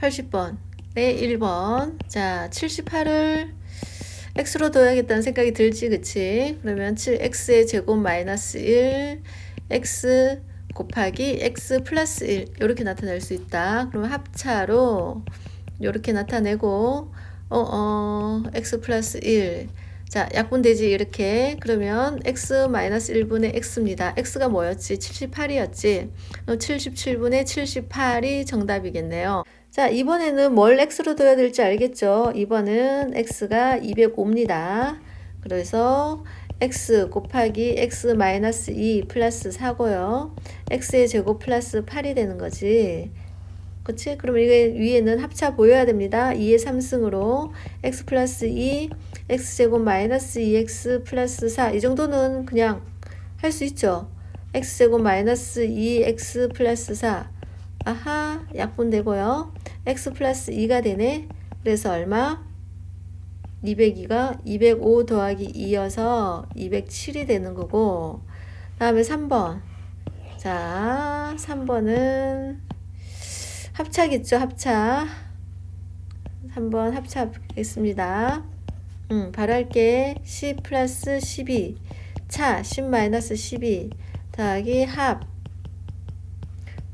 80번. 네, 1번. 자, 78을 x로 둬야겠다는 생각이 들지, 그치? 그러면 7x의 제곱 마이너스 1, x 곱하기 x 플러스 1 이렇게 나타낼 수 있다. 그러면 합차로 이렇게 나타내고 어, 어, x 플러스 1 자, 약분되지 이렇게 그러면 x 마이너스 1분의 x입니다. x가 뭐였지? 78이었지. 77분의 78이 정답이겠네요. 자, 이번에는 뭘 x로 둬야 될지 알겠죠? 이번은 x가 205입니다. 그래서 x 곱하기 x 마이너스 2 플러스 4고요. x의 제곱 플러스 8이 되는 거지. 그치? 그럼 이게 위에는 합차 보여야 됩니다. 2의 3승으로 x 플러스 2, x제곱 마이너스 2x 플러스 4. 이 정도는 그냥 할 수 있죠. x제곱 마이너스 2x 플러스 4. 아하, 약분 되고요. X 플러스 2가 되네. 그래서 얼마? 202가 205 더하기 2여서 207이 되는 거고 다음에 3번. 자 3번은 합차겠죠 합차? 3번 합차하겠습니다. 음, 바로 할게. 10 플러스 12 차10 마이너스 12 더하기 합.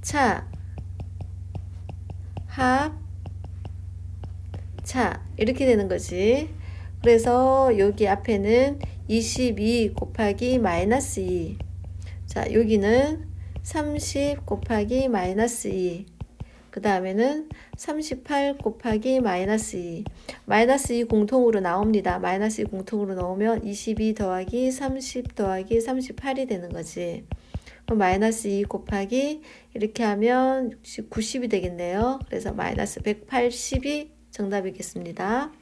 차, 합, 차 이렇게 되는 거지. 그래서 여기 앞에는 22 곱하기 마이너스 2. 자, 여기는 30 곱하기 마이너스 2. 그 다음에는 38 곱하기 마이너스 2. 마이너스 2 공통으로 나옵니다. 마이너스 2 공통으로 넣으면 22 더하기 30 더하기 38이 되는 거지. 그럼 마이너스 2 곱하기 이렇게 하면 90이 되겠네요. 그래서 마이너스 180이 정답이겠습니다.